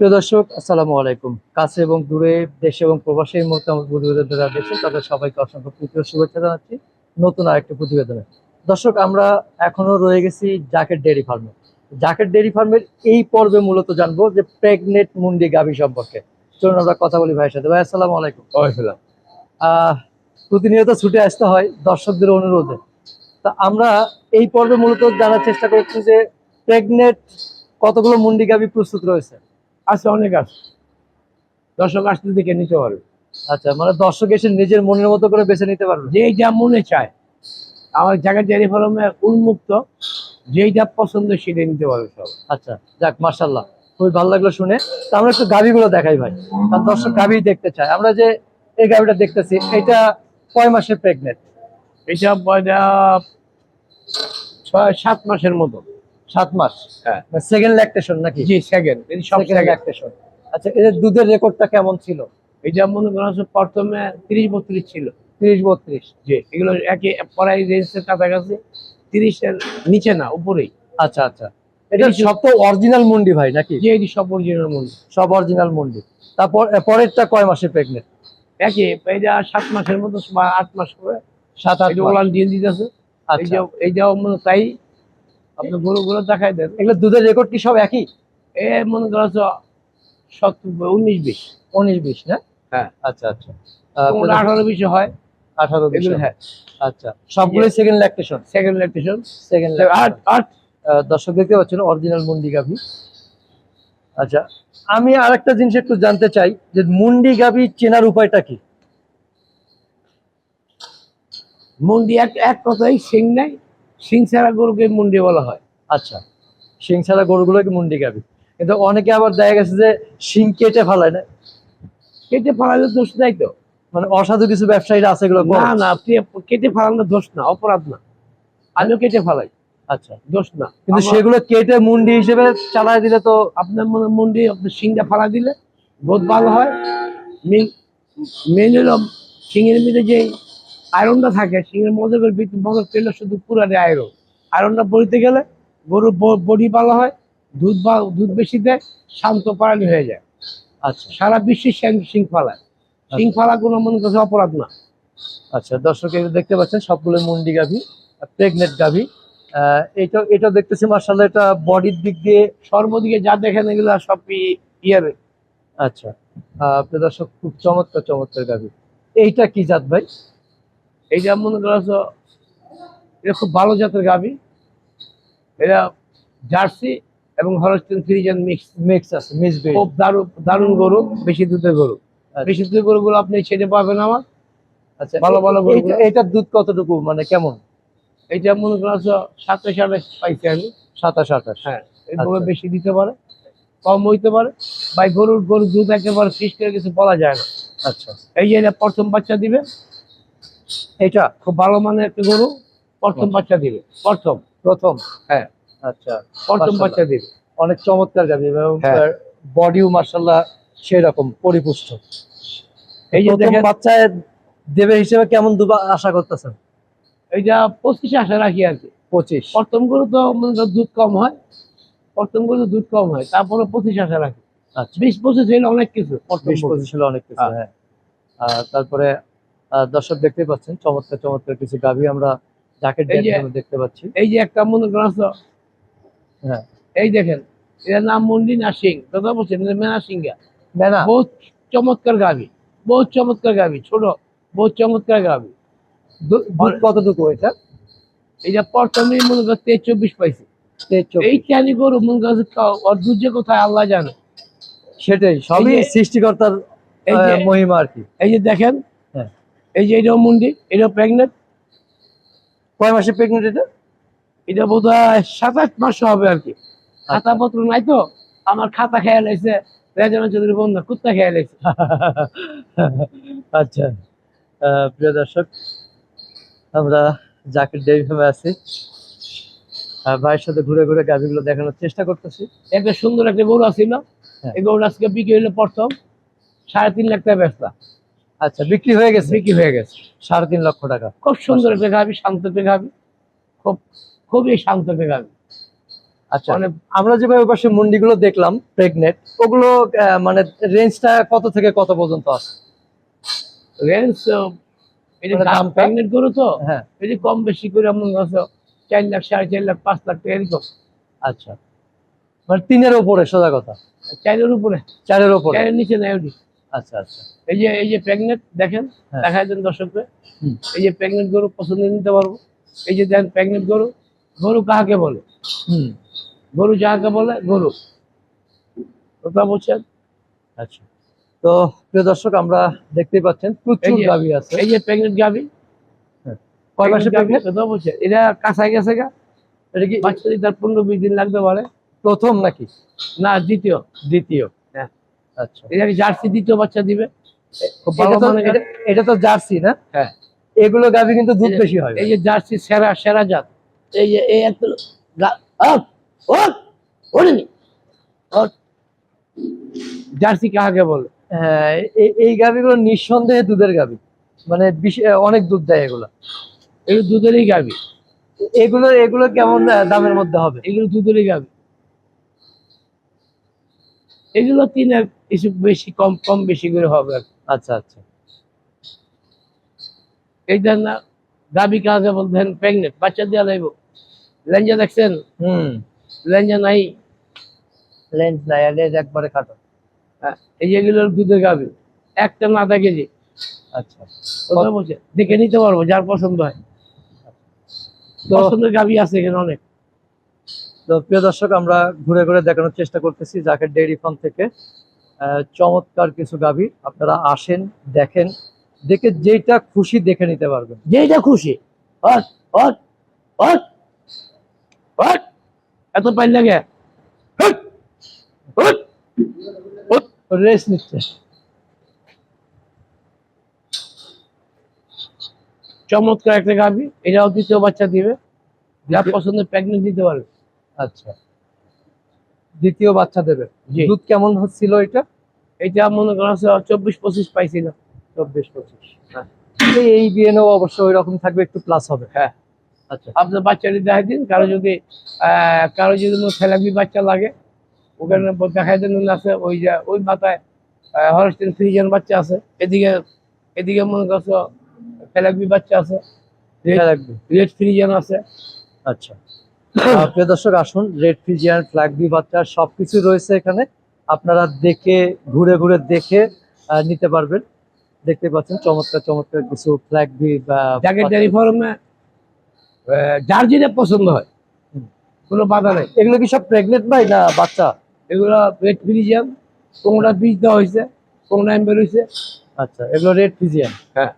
প্রিয় দর্শক আসসালামু আলাইকুম। কাছে এবং দূরে দেশে এবং প্রবাসী এই মুহূর্তে আমার প্রতিবেদন যারা দেখছেন তাদের সবাইকে অসংখ্য প্রীতি শুভেচ্ছা জানাচ্ছি নতুন আরেকটি প্রতিবেদনে। দর্শক আমরা এখনও রয়ে গেছি জাকেট ডেয়ারি ফার্মে। জাকেট ডেয়ারি ফার্মের এই পর্বে মূলত জানব যে প্রেগনেন্ট মুন্ডি গাভী সম্পর্কে। চলুন আমরা কথা বলি ভাইয়ের সাথে। ভাই আসসালামু আলাইকুম। আহ, প্রতিনিয়ত ছুটে আসতে হয় দর্শকদের অনুরোধে। তা আমরা এই পর্বে মূলত জানার চেষ্টা করছি যে প্রেগনেন্ট কতগুলো মুন্ডি গাভী প্রস্তুত রয়েছে? আছে অনেক আছে দর্শক আসতে দেখে নিতে পারবে। আচ্ছা মানে দর্শক এসে নিজের মনের মতো করে বেছে নিতে পারবে। যে যা মনে চায়। আমার জায়গা ডেয়ারি ফার্মে উন্মুক্ত। যেই যা পছন্দ সেটা নিতে পারবে সব। আচ্ছা যাক মার্শাল্লাহ খুবই ভালো লাগল শুনে। তো আমরা একটু গাভিগুলো দেখাই ভাই। কারণ দর্শক গাভি দেখতে চায়। আমরা যে এই গাভিটা দেখতেছি এটা কয় মাসের প্রেগনেন্ট এটা ছয় সাত মাসের মতো। সাত মাস। হ্যাঁ। সেকেন্ড ল্যাকটেশন নাকি? জি সেকেন্ড এই সব সেকেন্ড ল্যাকটেশন আচ্ছা এদের দুধের রেকর্ডটা কেমন ছিল? এটা মনে করা হচ্ছে প্রথমে তিরিশ বত্রিশ ছিল। তিরিশ বত্রিশ। জি এগুলো একে পড়াই রেজিস্টার কাছাকাছি। তিরিশের নিচে না উপরেই। আচ্ছা আচ্ছা। এটা সব তো অরিজিনাল মুন্ডি ভাই নাকি? যে এটি সব অরিজিনাল মূল্য সব অরিজিনাল মুন্ডি। তারপর পরেরটা কয় মাসে প্রেগনেন্ট একে এটা সাত মাসের মতো আট মাস করে। সাত আট এই যে। ওলান দিয়ে দিতেছে। এই আচ্ছা। যে এই যে মনে তাই আপনি গরু গুলো দেখাই দেন। এগুলো দুধের রেকর্ড কি সব একই? এ মনে করা হচ্ছে সত্তর উনিশ বিশ। উনিশ বিশ না? হ্যাঁ। আচ্ছা আচ্ছা। আঠারো বিশে হয়। আঠারো বিশ হ্যাঁ। আচ্ছা সবগুলোই second lactation second lactation second আট আট। দর্শক দেখতে পাচ্ছেন অরিজিনাল মুন্ডি গাভি। আচ্ছা আমি আরেকটা জিনিস একটু জানতে চাই যে মুন্ডি গাভি চেনার উপায়টা কি? মুন্ডি এক এক কথাই সিং নাই। সিং ছাড়া গরুকে মুন্ডি বলা হয়। আচ্ছা শিং ছাড়া গরুগুলোকে মুন্ডি গাভি কিন্তু অনেকে আবার দেখা গেছে যে শিং কেটে ফেলায় না? কেটে ফেলালে দোষ নাই তো। মানে অসাধু কিছু ব্যবসায়ীরা আছে এগুলো না না আপনি কেটে ফেলানো দোষ না অপরাধ না। আমিও কেটে ফেলাই। আচ্ছা। দোষ না। কিন্তু সেগুলো কেটে মুন্ডি হিসেবে চালায় দিলে তো আপনার মনে মন্ডি আপনি সিংটা ফালা দিলে বহুত ভালো হয়। মেন হলো সিংয়ের মধ্যে যে আয়রনটা থাকে সিংয়ের মজকের ভিতরে তেল শুধু পুরারে আয়রন। আয়রনটা বড়িতে গেলে গরুর বডি ভালো হয় দুধ বা দুধ বেশি দেয় শান্ত পাড়ালি হয়ে যায়। আচ্ছা। সারা বিশ্বে সিং ফালা কোনো মনে করছে অপরাধ না। আচ্ছা দর্শক দেখতে পাচ্ছেন সবগুলো মুন্ডি গাভি প্রেগনেন্ট গাভী। এটা এটা দেখতেছি মার্শাল্লাহ এটা বডির দিক দিয়ে সর্বদিকে যা দেখেন এগুলো সব ইয়ের। আচ্ছা। প্রিয় দর্শক খুব চমৎকার চমৎকার গাভী। এইটা কি জাত ভাই? এইটা মনে করা এটা খুব ভালো জাতের গাভি। এটা জার্সি এবং হলস্টেন ফ্রিজেন মিক্স মিক্স আছে মিক্স খুব দারুণ দারুণ গরু বেশি দুধের গরু। বেশি দুধের গরুগুলো আপনি ছেড়ে পাবেন আমার। আচ্ছা ভালো ভালো গরু এটার দুধ কতটুকু মানে কেমন? এইটা মনে করা সাতাশ আঠাশ পাইছি আমি। সাতাশ আঠাশ। হ্যাঁ এই গরু আচ্ছা। বেশি দিতে পারে কম হইতে পারে। বা গরুর গরুর দুধ একেবারে ফিস করে কিছু বলা যায় না। আচ্ছা। এই যে এটা প্রথম বাচ্চা দিবে এটা খুব ভালো মানের একটা গরু। প্রথম। বাচ্চা দিবে। প্রথম প্রথম হ্যাঁ। আচ্ছা প্রথম বাচ্চা দিবে। অনেক চমৎকার গাভি এবং হ্যাঁ। বডিও মার্শাল্লাহ সেই রকম পরিপুষ্ট। এই যে দেখেন বাচ্চায় দেবে হিসেবে কেমন দুধ আশা করতেছেন? এইটা পঁচিশে আশা রাখি আর কি। পঁচিশ। প্রথম গরু তো দুধ কম হয়। প্রথম গরু তো দুধ কম হয়। তারপরে পঁচিশ আশা রাখি। আচ্ছা। বিশ পঁচিশ হইলে অনেক কিছু। বিশ। পঁচিশ হলো অনেক কিছু হ্যাঁ। হ্যাঁ। তারপরে দর্শক দেখতে পাচ্ছেন চমৎকার চমৎকার কিছু গাভি আমরা জ্যাকেট দেখতে পাচ্ছি। এই যে একটা মনে করা হচ্ছে, হ্যাঁ। এই দেখেন এর নাম মন্ডি না সিং কথা বলছেন? মেনা সিংহা। মেনা। বহুত চমৎকার গাভি বহুত চমৎকার গাভি ছোট বহুত চমৎকার গাভি। কতটুকু এটা? এইটা প্রথমেই মনে কর তেইশ চব্বিশ পাইছে। এই চানি গরু মনে ওর দুধ যে কোথায় আল্লাহ জানে। সেটাই সবই সৃষ্টিকর্তার এই যে- মহিমা আর কি। এই যে দেখেন। এই যে এটাও মন্ডি এটাও প্রেগনেন্ট কয় মাসে প্রেগনেন্ট এটা? এটা বোধ হয় সাত আট মাস হবে আর কি। আচ্ছা। খাতা পত্র নাই তো? আমার খাতা খেয়াল লাগছে রেজানা চৌধুরী বন্ধু কুত্তা খেয়াল লাগছে। আচ্ছা প্রিয় দর্শক আমরা জাকির ফার্মে আছি। ভাইয়ের সাথে ঘুরে ঘুরে গাভিগুলো দেখানোর চেষ্টা করতেছি। একটা সুন্দর একটা গরু আছিল হ্যাঁ। এই গরুটা আজকে বিক্রি হলো প্রথম সাড়ে তিন লাখ টাকা ব্যস্তা আচ্ছা বিক্রি হয়ে গেছে? বিক্রি হয়ে গেছে। সাড়ে তিন লক্ষ টাকা। খুব সুন্দর পেঘাবি শান্ত পেঘাবি খুব খুবই শান্ত পেঘাবি আচ্ছা। মানে আমরা যেভাবে ওই পাশে মুন্ডিগুলো দেখলাম প্রেগনেন্ট ওগুলো মানে রেঞ্জটা কত থেকে কত পর্যন্ত আছে? রেঞ্জ মানে দাম প্রেগনেন্ট গরু তো হ্যাঁ। এটি কম বেশি করে এমন আছে চার লাখ সাড়ে চার লাখ পাঁচ লাখ টাকা এরকম আচ্ছা। মানে তিনের উপরে সোজা কথা। চারের উপরে। চারের উপরে। চারের নিচে নেই আচ্ছা আচ্ছা। এই যে এই যে প্রেগনেন্ট দেখেন হ্যাঁ। দেখাই দেন দর্শককে। এই যে প্রেগনেন্ট গরু পছন্দ নিতে পারব। এই যে দেন প্রেগনেন্ট গরু গরু কাহাকে বলে? হুম। গরু যাহাকে বলে গরু। কথা বলছেন? আচ্ছা। তো প্রিয় দর্শক আমরা দেখতেই পাচ্ছেন প্রচুর গাভী আছে। এই যে প্রেগনেন্ট গাবি কয় মাসে প্রেগনেন্ট কথা বলছেন এটা কাঁচা গেছে গা। এটা কি বাচ্চা? দিতে আর পনেরো বিশ দিন লাগতে পারে। প্রথম নাকি? না দ্বিতীয়। দ্বিতীয়। হ্যাঁ। এটা কি জার্সি দ্বিতীয় বাচ্চা দিবে? এটা তো- এটা- এটা জার্সি না? হ্যাঁ। এগুলো গাভী কিন্তু দুধ বেশি হয়। এই যে জার্সি সেরা সেরা জাত। এই যে এই এত। জার্সি বলে? হ্যাঁ এই- গাভীগুলো নিঃসন্দেহে দুধের গাভী। মানে অনেক দুধ দেয় এগুলো। এগুলো দুধেরই গাবি এগুলো এগুলো কেমন দামের মধ্যে হবে? এগুলো দুধেরই গাবি এগুলো তিনের কিছু বেশি কম কম বেশি করে হবে আচ্ছা আচ্ছা। এই না গাবি কাহাকে বলতেন প্রেগনেন্ট বাচ্চা দেওয়া যাইব লেঞ্জা দেখছেন? হুম। লেঞ্জা নাই? লেন্স নাই লেন্স একবারে খাটো। হ্যাঁ, এই যে এগুলোর দুধের গাবি একটা না আধা কেজি। আচ্ছা। বলছে দেখে নিতে পারব যার পছন্দ হয়। পছন্দের গাবি আছে এখানে অনেক। তো প্রিয় দর্শক আমরা ঘুরে ঘুরে দেখানোর চেষ্টা করতেছি জাকের ডেইরি ফার্ম থেকে। আহ, চমৎকার কিছু গাভী। আপনারা আসেন দেখেন দেখে যেটা খুশি দেখে নিতে পারবেন। যেটা খুশি। এত পাইল লাগে রেস্ট নিচ্ছে। চমৎকার একটা গাবি এটাও দ্বিতীয় বাচ্চা দিবে। যার পছন্দের প্রেগনেন্ট দিতে পারবে। আচ্ছা। দ্বিতীয় বাচ্চা দেবে। দুধ কেমন হচ্ছিল এটা? এটা মনে করা চব্বিশ পঁচিশ পাইছিলাম চব্বিশ পঁচিশ। এই- এই বিএনও অবশ্য ওই রকম থাকবে একটু প্লাস হবে। হ্যাঁ। আচ্ছা। আপনার বাচ্চাটি দেখাই দিন কারও যদি কারও যদি ফেলাবি বাচ্চা লাগে ওখানে দেখাই দিন আছে ওই যে ওই মাথায় হরস্টিন ফ্রিজের বাচ্চা আছে। এদিকে এদিকে মনে করছ ফেলাবি বাচ্চা আছে। রেড ফ্রিজেন আছে। আচ্ছা। প্রিয় দর্শক আসুন রেড ফিজিয়ান ফ্ল্যাগ বি বাচ্চা সবকিছু রয়েছে এখানে। আপনারা দেখে ঘুরে ঘুরে দেখে নিতে পারবেন। দেখতে পাচ্ছেন চমৎকার চমৎকার কিছু ফ্ল্যাগ বি বা যাকে ডেয়ারি ফার্মে যার যেটা পছন্দ হয়। কোনো বাধা নেই। এগুলো কি সব প্রেগনেন্ট ভাই না বাচ্চা? এগুলো রেড ফ্রিজিয়ান কোনটা বীজ দেওয়া হয়েছে কোনটা এম্বের হয়েছে। আচ্ছা এগুলো রেড ফিজিয়ান হ্যাঁ।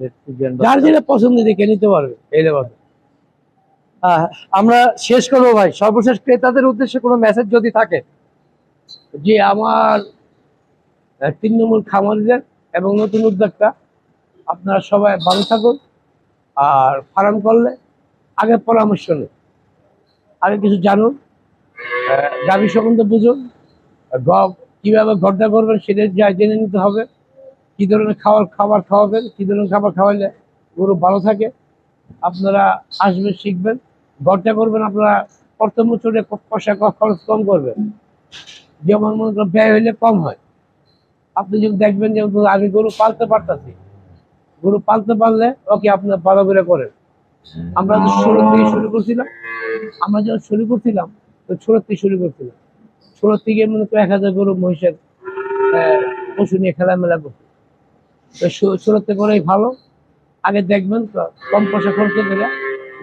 রেড ফিজিয়ান যার যেটা পছন্দ দেখে নিতে পারবে এই লেবার আমরা শেষ করব ভাই। সর্বশেষ ক্রেতাদের উদ্দেশ্যে কোনো মেসেজ যদি থাকে। যে আমার তৃণমূল খামারিদের এবং নতুন উদ্যোক্তা, আপনারা সবাই ভালো থাকুন। আর ফার্ম করলে আগে পরামর্শ নেই আগে কিছু জানুন। গাভী সম্বন্ধে বুঝুন। কীভাবে ঘরটা করবেন সেটা যা জেনে নিতে হবে। কি ধরনের খাবার খাবার খাওয়াবেন, কী ধরনের খাবার খাওয়াইলে গরু ভালো থাকে। আপনারা আসবেন, শিখবেন। ঘরটা করবেন আপনারা, প্রথম বছরে পয়সা খরচ কম করবেন। যেমন মনে করেন ব্যয় হইলে কম হয়। আপনি যদি দেখবেন যে আমি গরু পালতে পারতাছি, গরু পালতে পারলে ওকে আপনার ভালো করে করেন। আমরা তো ষোলো থেকে শুরু করছিলাম, আমরা যখন শুরু করছিলাম, তো ছোট থেকে শুরু করছিলাম। ছোট থেকে মনে করেন এক হাজার গরু মহিষের পশু নিয়ে খেলামেলা করছি। তো শুরুতে করেই ভালো। আগে দেখবেন কম পয়সা খরচ করে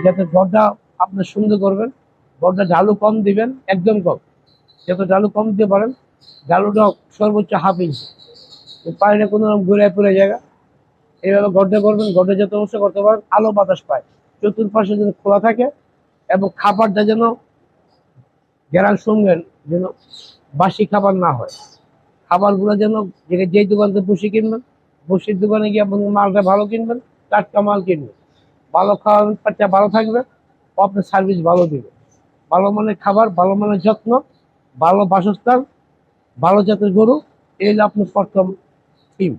যাতে ঘরটা আপনার সুন্দর করবেন ঘরটা ঢালু কম দিবেন, একদম কম। যত ঢালু কম দিতে পারেন ঢালুটা সর্বোচ্চ হাফ ইঞ্চি পানিটা কোনো রকম ঘুরে পড়ে জায়গা। এইভাবে গড্ডা করবেন গড্ডা যত অবস্থা করতে পারেন, আলো বাতাস পায়। চতুর্পাশে যেন খোলা থাকে এবং খাবারটা যেন গেরাল সঙ্গেন যেন বাসি খাবার না হয়। খাবারগুলো যেন যে- দোকান থেকে বসে কিনবেন বসির দোকানে গিয়ে আপনি মালটা ভালো কিনবেন, টাটকা মাল কিনবেন। ভালো বাচ্চা ভালো থাকবে। আপনার সার্ভিস ভালো দিবে। ভালো মানের খাবার, ভালো মানের যত্ন, ভালো বাসস্থান, ভালো জাতের গরু, এই হলো আপনার প্রথম টিম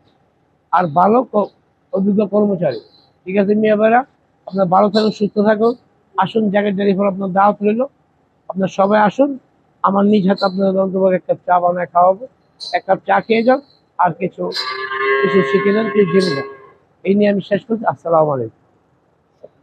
আর ভালো অভিজ্ঞ কর্মচারী। ঠিক আছে, মিয়া ভাইরা? আপনার ভালো থাকুন, সুস্থ থাকুন। আসুন জায়গায় ডেলিভার আপনার দাওয়াত রইল। আপনার সবাই আসুন। আমার নিজ হাতে আপনার অন্তর্ভুক্ত এক কাপ চা বানায় খাওয়াবো। এক কাপ চা খেয়ে যান। আর কিছু কিছু শিখে নেন, কিছু জেনে যান এই নিয়ে আমি শেষ করছি। আসসালামু আলাইকুম।